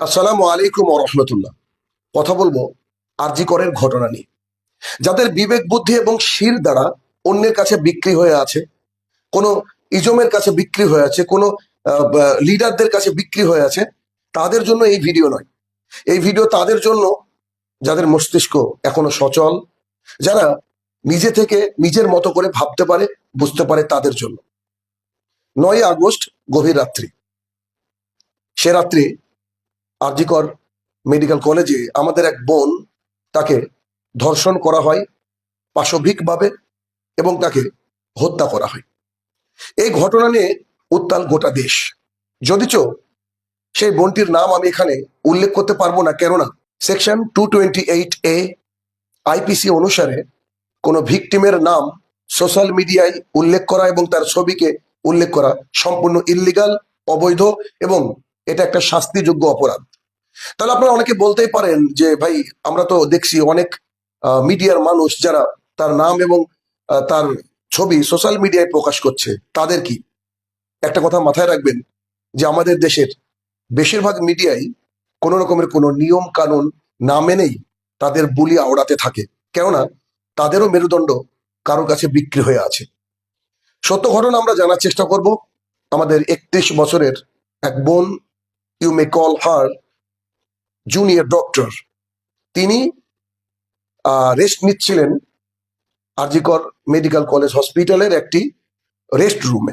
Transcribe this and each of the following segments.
আসসালামু আলাইকুম রহমতুল্লাহ। কথা বলব আরজি করের ঘটনা নিয়ে। যাদের বিবেক, বুদ্ধি এবং শির দ্বারা অন্যের কাছে বিক্রি হয়ে আছে, কোনো ইজমের কাছে বিক্রি হয়ে আছে, কোনো লিডারদের কাছে বিক্রি হয়ে আছে, তাদের জন্য এই ভিডিও নয়। এই ভিডিও তাদের জন্য, যাদের মস্তিষ্ক এখনও সচল, যারা নিজে থেকে নিজের মতো করে ভাবতে পারে, বুঝতে পারে তাদের জন্য। নয় আগস্ট গভীর রাত্রি। সে রাত্রি আরজিকর মেডিকেল কলেজে আমাদের এক বোন তাকে ধর্ষণ করা হয় পাশবিকভাবে এবং তাকে হত্যা করা হয়। এই ঘটনা নিয়ে উত্তাল গোটা দেশ। যদিচ সেই বোনটির নাম আমি এখানে উল্লেখ করতে পারব না, কেননা section two twenty eight A IPC অনুসারে কোনো ভিকটিমের নাম সোশ্যাল মিডিয়ায় উল্লেখ করা এবং তার ছবিকে উল্লেখ করা সম্পূর্ণ ইল্লিগাল, অবৈধ এবং এটা একটা শাস্তিযোগ্য অপরাধ। তাহলে আপনারা অনেকে বলতেই পারেন যে, ভাই, আমরা তো দেখছি অনেক মিডিয়ার মানুষ যারা তার নাম এবং তার ছবি সোশ্যাল মিডিয়ায় প্রকাশ করছে, তাদের কি? একটা কথা মাথায় রাখবেন যে, আমাদের দেশের বেশিরভাগ মিডিয়াই কোনো রকমের কোনো নিয়ম কানুন না মেনেই তাদের বুলি আওড়াতে থাকে। কেননা, তাদেরও মেরুদণ্ড কারও কাছে বিক্রি হয়ে আছে। সত্য ঘটনা আমরা জানার চেষ্টা করব। আমাদের একত্রিশ বছরের এক বোন you may call her junior doctor তিনি রেস্ট নিচ্ছিলেন আরজিকর মেডিকেল কলেজ হসপিটালের একটি রেস্ট রুমে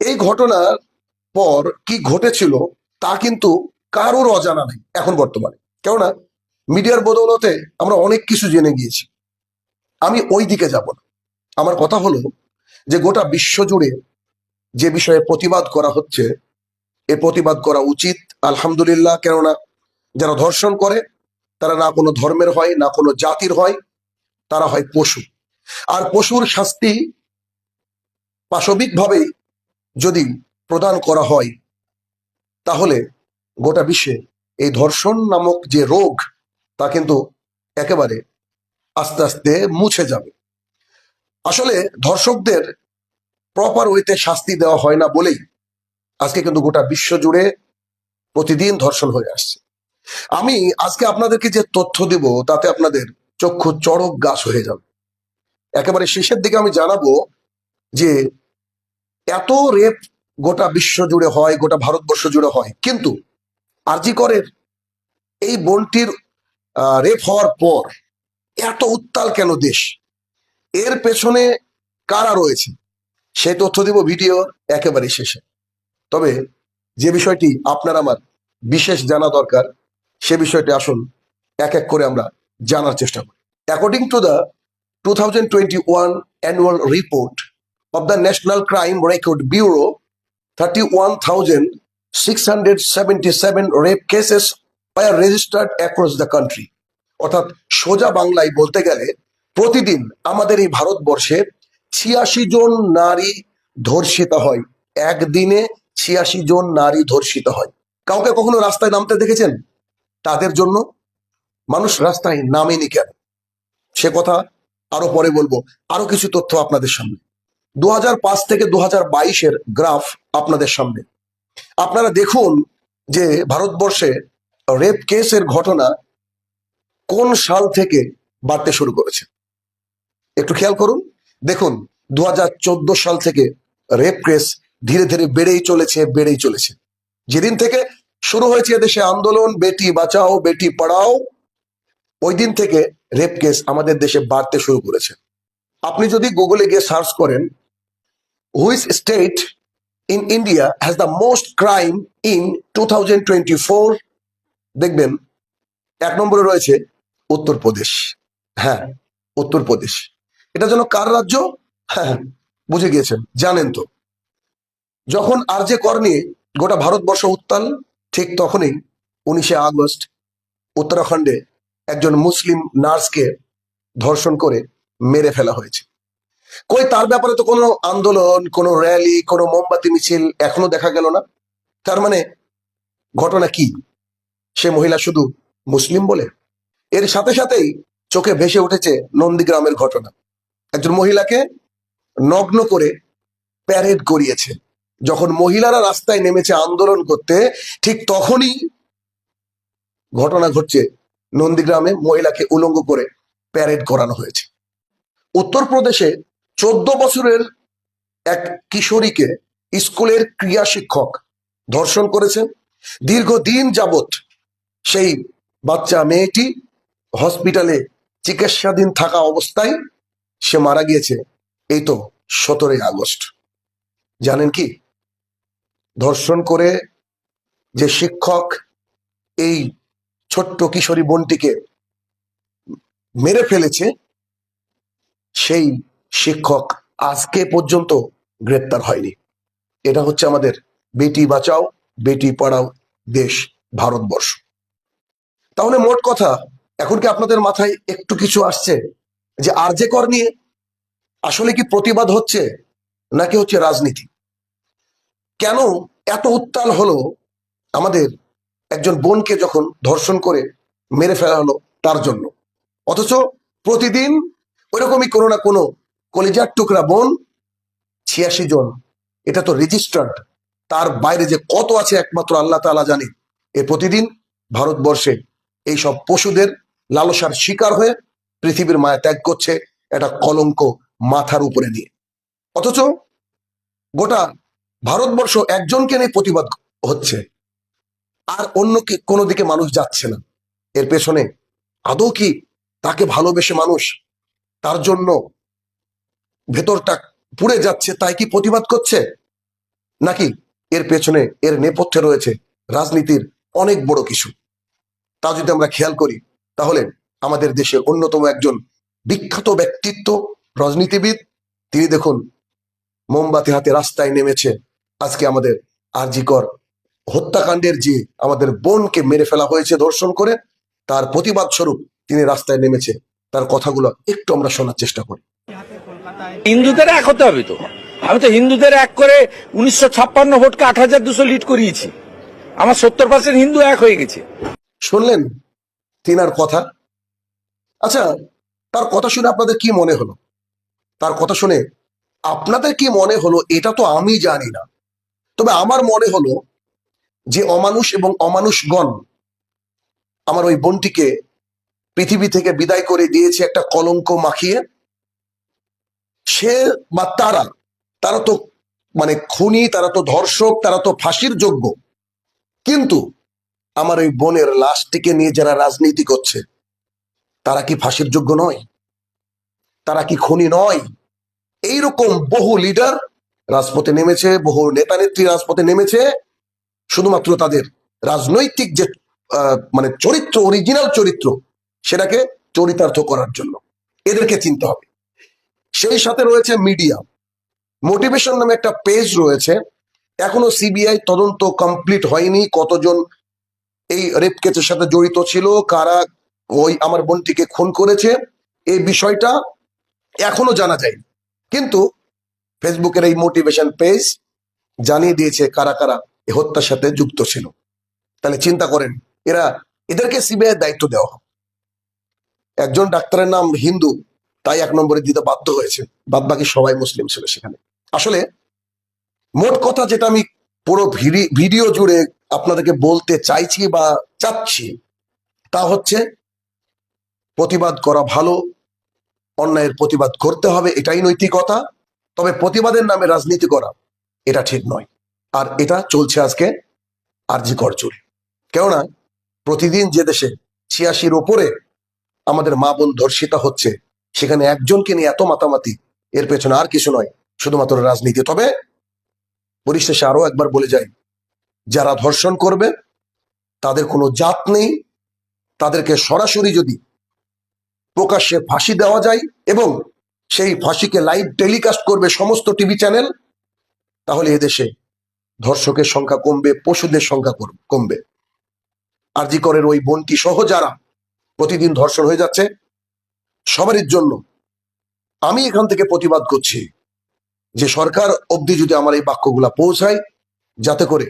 এই ঘটনার পর কি ঘটেছিল তা কিন্তু কারোর অজানা নেই এখন বর্তমানে। কেননা মিডিয়ার বদৌলতে আমরা অনেক কিছু জেনে গিয়েছি। আমি ওই দিকে যাব না। আমার কথা হলো যে গোটা বিশ্ব জুড়ে যে বিষয়ে প্রতিবাদ করা হচ্ছে এ প্রতিবাদ করা উচিত, আলহামদুলিল্লাহ। কেননা যারা ধর্ষণ করে, তারা না কোনো ধর্মের হয়, না কোনো জাতির হয়, তারা হয় পশু। আর পশুর শাস্তি পাশবিকভাবেই যদি প্রদান করা হয়, তাহলে গোটা বিশ্বে এই ধর্ষণ নামক যে রোগ, তা কিন্তু একেবারে আস্তে আস্তে মুছে যাবে। আসলে ধর্ষকদের প্রপার ওয়েতে শাস্তি দেওয়া হয় না বলেই আজকে কিন্তু গোটা বিশ্ব জুড়ে প্রতিদিন ধর্ষণ হয়ে আসছে। আমি আজকে আপনাদেরকে যে তথ্য দিব, তাতে আপনাদের চক্ষু চড়ক গাছ হয়ে যাবে। একেবারে শেষের দিকে আমি জানাব যে এত রেপ গোটা বিশ্ব জুড়ে হয়, গোটা ভারতবর্ষ জুড়ে হয়, কিন্তু আরজি করের এই বোনটির রেপ হওয়ার পর এত উত্তাল কেন দেশ? এর পেছনে কারা রয়েছে? সে তথ্য দিব ভিডিও একেবারে শেষে। তবে যে বিষয়টি আপনার আমার বিশেষ জানা দরকার সে বিষয়টি আসুন এক এক করে আমরা জানার চেষ্টা করি। According to the two thousand twenty one annual report of the National Crime Record Bureau, 31,677 rape cases were registered across the country অর্থাৎ সোজা বাংলায় বলতে গেলে প্রতিদিন আমাদের এই ভারতবর্ষে ছিয়াশি জন নারী ধর্ষিত হয়। একদিনে ছিয়াশি জন নারী ধর্ষিত হয়। কাউকে কখনো রাস্তায় নামতে দেখেছেন? তাদের জন্য মানুষ রাস্তায় নামেনি কেন? সে কথা আরও পরে বলব। আরও কিছু তথ্য আপনাদের সামনে। দু থেকে দু হাজার গ্রাফ আপনাদের সামনে। আপনারা দেখুন যে ভারতবর্ষে রেপ কেসের ঘটনা কোন সাল থেকে বাড়তে শুরু করেছে। একটু খেয়াল করুন। দেখুন দু হাজার চোদ্দ সাল থেকে রেপ কেস ধীরে ধীরে বেড়েই চলেছে বেড়েই চলেছে। যেদিন থেকে শুরু হয়েছে দেশে আন্দোলন, বেটি বাঁচাও, বেটি পড়াও, ওই দিন থেকে রেপ কেস আমাদের দেশে বাড়তে শুরু করেছে। আপনি যদি গুগলে গিয়ে সার্চ করেন, which state in India has the most crime in 2024 দেখবেন, এক নম্বরে রয়েছে উত্তরপ্রদেশ হ্যাঁ উত্তরপ্রদেশ এটা যেন কার রাজ্য? হ্যাঁ বুঝে গিয়েছেন, জানেন তো। যখন আর যে কর নিয়ে গোটা ভারতবর্ষ উত্তাল, ঠিক তখনই উনিশে আগস্ট উত্তরাখণ্ডে একজন মুসলিম নার্সকে ধর্ষণ করে মেরে ফেলা হয়েছে। কই তার ব্যাপারে তো কোনো আন্দোলন, কোনো র্যালি, কোনো মোমবাতি, মিছিল এখনও দেখা গেল না। তার মানে ঘটনা কি? সে মহিলা শুধু মুসলিম বলে? এর সাথে সাথেই চোখে ভেসে উঠেছে নন্দীগ্রামের ঘটনা। একজন মহিলাকে নগ্ন করে প্যারেড করিয়েছে যখন মহিলারা রাস্তায় নেমেছে আন্দোলন করতে, ঠিক তখনই ঘটনা ঘটছে। নন্দীগ্রামে মহিলাকে উলঙ্গ করে প্যারেড করানো হয়েছে। উত্তরপ্রদেশে চোদ্দ বছরের এক কিশোরীকে স্কুলের ক্রিয়া শিক্ষক ধর্ষণ করেছেন। দীর্ঘদিন যাবত সেই বাচ্চা মেয়েটি হসপিটালে চিকিৎসাধীন থাকা অবস্থায় সে মারা গিয়েছে। এই তো সতেরোই আগস্ট। জানেন কি? ধর্ষণ করে যে শিক্ষক এই ছোট্ট কিশোরী বোনটিকে মেরে ফেলেছে, সেই শিক্ষক আজকে পর্যন্ত গ্রেপ্তার হয়নি। এটা হচ্ছে আমাদের বেটি বাঁচাও, বেটি পড়াও দেশ, ভারতবর্ষ। তাহলে মোট কথা, এখন কি আপনাদের মাথায় একটু কিছু আসছে যে আরজে কর নিয়ে আসলে কি প্রতিবাদ হচ্ছে নাকি হচ্ছে রাজনীতি? কেন এত উত্তাল হলো? আমাদের একজন বোনকে যখন ধর্ষণ করে মেরে ফেলা হলো তার জন্য। অথচ প্রতিদিন ওইরকমই কোনো না কোনো কলিজার টুকরা বোন, ছিয়াশি জন, এটা তো রেজিস্টার্ড তার বাইরে যে কত আছে একমাত্র আল্লাহ তাআলা জানে। এ প্রতিদিন ভারতবর্ষে এই সব পশুদের লালসার শিকার হয়ে পৃথিবীর মায়া ত্যাগ করছে একটা কলঙ্ক মাথার উপরে নিয়ে। অথচ গোটা ভারতবর্ষ একজনকে নিয়ে প্রতিবাদ হচ্ছে, আর অন্য কি কোনো দিকে মানুষ যাচ্ছে না। এর পেছনে আদৌ কি তাকে ভালোবেসে মানুষ তার জন্য ভেতরটা পুড়ে যাচ্ছে তাই কি প্রতিবাদ করছে? নাকি এর পেছনে এর নেপথ্যে রয়েছে রাজনীতির অনেক বড় কিছু। তা যদি আমরা খেয়াল করি, তাহলে আমাদের দেশের অন্যতম একজন বিখ্যাত ব্যক্তিত্ব, রাজনীতিবিদ, তিনি দেখুন, মোমবাতি হাতে রাস্তায় নেমেছে আজকে আমাদের আরজিকর হত্যাকাণ্ডের যে আমাদের বোনকে মেরে ফেলা হয়েছে ধর্ষণ করে তার প্রতিবাদ স্বরূপ তিনি রাস্তায় নেমেছে। তার কথাগুলো একটু আমরা শোনার চেষ্টা করি। হিন্দুদের এক হতে হবে তো। আমি তো হিন্দুদের এক করে উনিশশো ছাপ্পান্ন ভোটকে আট হাজার দুশো লিড করিয়েছি। আমার সত্তর পার্সেন্ট হিন্দু এক হয়ে গেছে। শুনলেন তিনার কথা? আচ্ছা তার কথা শুনে আপনাদের কি মনে হলো? তার কথা শুনে আপনাদের কি মনে হলো? এটা তো আমি জানি না। তবে আমার মনে হলো যে অমানুষ এবং অমানুষগণ আমার ওই বোনটিকে পৃথিবী থেকে বিদায় করে দিয়েছে একটা কলঙ্ক মাখিয়ে। সে বা তারা তারা তো মানে খুনি, তারা তো ধর্ষক, তারা তো ফাঁসির যোগ্য। কিন্তু আমার ওই বোনের লাশটিকে নিয়ে যারা রাজনীতি করছে, তারা কি ফাঁসির যোগ্য নয়? তারা কি খুনি নয়? এইরকম বহু লিডার রাজপথে নেমেছে, বহু নেতা নেত্রী রাজপথে নেমেছে, শুধুমাত্র তাদের রাজনৈতিক যে মানে চরিত্র অরিজিনাল চরিত্র, সেটাকে চরিতার্থ করার জন্য। এদেরকে চিনতে হবে। সেই সাথে রয়েছে মিডিয়া মোটিভেশন নামে একটা পেজ রয়েছে। এখনও সিবিআই তদন্ত কমপ্লিট হয়নি, কতজন এই রেপ কেসের সাথে জড়িত ছিল, কারা ওই আমার বোনটিকে খুন করেছে এই বিষয়টা এখনও জানা যায়নি। কিন্তু ফেসবুকের এই মোটিভেশন পেজ জানিয়ে দিয়েছে কারা কারা হত্যার সাথে যুক্ত ছিল। তাহলে চিন্তা করেন, এরা, এদেরকে সিবিআই দায়িত্ব দেওয়া। একজন ডাক্তারের নাম হিন্দু, তাই এক নম্বরে দিতে বাধ্য হয়েছে। বাদ বাকি সবাই মুসলিম ছিল সেখানে। আসলে, মোট কথা যেটা আমি পুরো ভিডি- ভিডিও জুড়ে আপনাদেরকে বলতে চাইছি বা চাচ্ছি, তা হচ্ছে, প্রতিবাদ করা ভালো, অন্যায়ের প্রতিবাদ করতে হবে, এটাই নৈতিকতা। তবে প্রতিবাদের নামে রাজনীতি করা এটা ঠিক নয়। আর এটা চলছে আজকে আরজি কর জুড়ে কেননা প্রতিদিন যে দেশে ছিয়াশির ওপরে আমাদের মা বোন ধর্ষিতা হচ্ছে, সেখানে একজনকে নিয়ে এত মাতামাতি, এর পেছনে আর কিছু নয়, শুধুমাত্র রাজনীতি। তবে পরিশেষে আরও একবার বলে যাই যারা ধর্ষণ করবে, তাদের কোনো জাত নেই, তাদেরকে সরাসরি যদি প্রকাশ্যে ফাঁসি দেওয়া যায় এবং সেই ফাঁসিকে লাইভ টেলিকাস্ট করবে সমস্ত টিভি চ্যানেল তাহলে এদেশে ধর্ষকের সংখ্যা কমবে, পশুদের সংখ্যা কমবে। আরজি করের ওই বোনটি সহ যারা? প্রতিদিন ধর্ষণ হয়ে যাচ্ছে। সবারই জন্য আমি এখান থেকে প্রতিবাদ করছি যে সরকার অবধি যদি আমার এই বাক্যগুলা পৌঁছায়, যাতে করে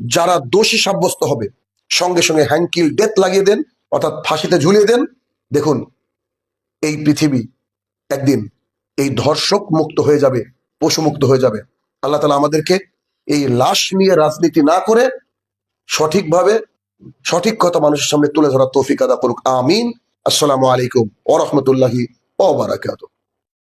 যারা দোষী সাব্যস্ত হবে, সঙ্গে সঙ্গে হ্যাঙ্কিল ডেথ লাগিয়ে দেন, অর্থাৎ ফাঁসিতে ঝুলিয়ে দেন, দেখুন, এই পৃথিবী একদিন এই ধর্ষক মুক্ত হয়ে যাবে, পশু মুক্ত হয়ে যাবে। আল্লাহ তালা আমাদেরকে এই লাশ নিয়ে রাজনীতি না করে সঠিকভাবে সঠিক কথা মানুষের সামনে তুলে ধরার তৌফিক আদা করুক। আমিন। আসসালামু আলাইকুম ওরহমতুল্লাহি ওবারাকাতু